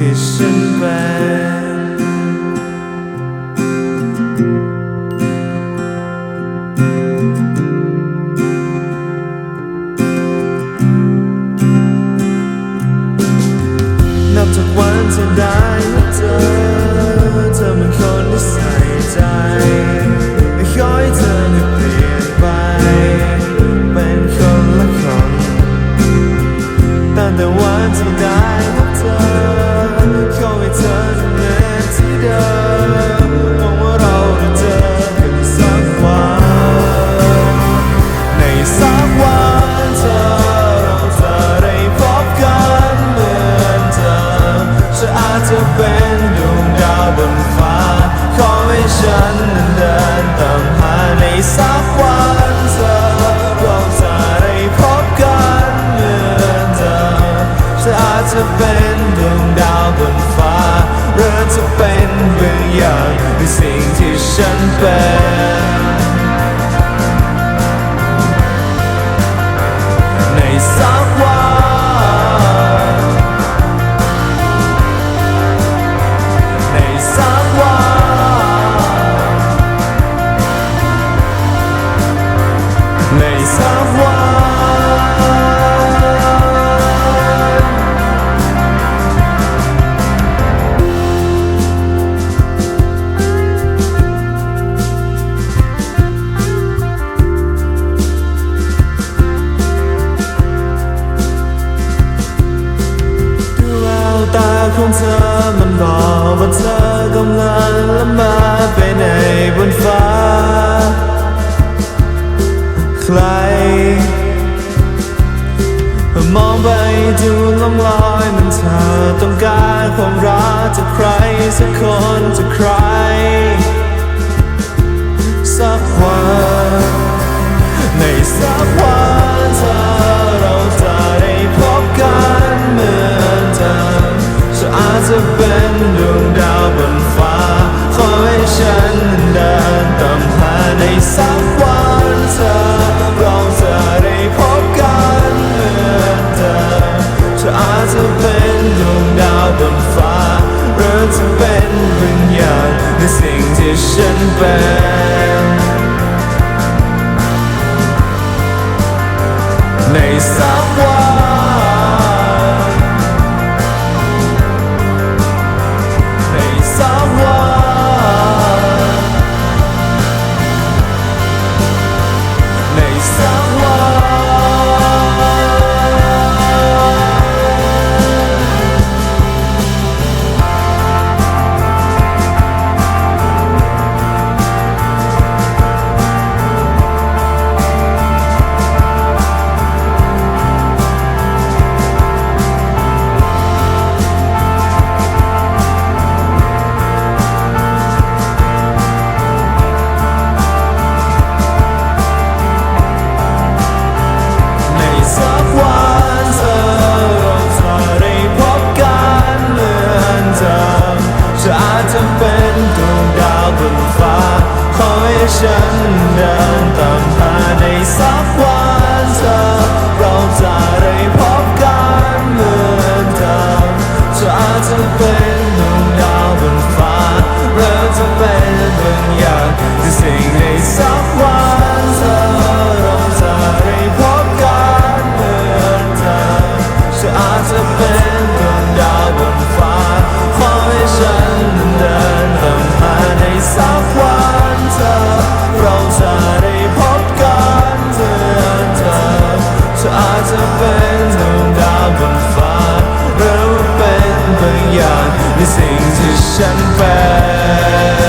些深白。็นดวงดาวบนฟ้าหรือจะเป็นเบางอย่างในสิ่งที่ฉันเป็นในสักวันในสักวันในสักวัน ไปในบนฟ้า ใคร มองไปดูล่องลอยมันเธอต้องการความรักจากใครสักคนจากใคร สักวันในสักวันเธอ ในสิ่งที่ฉันเป็น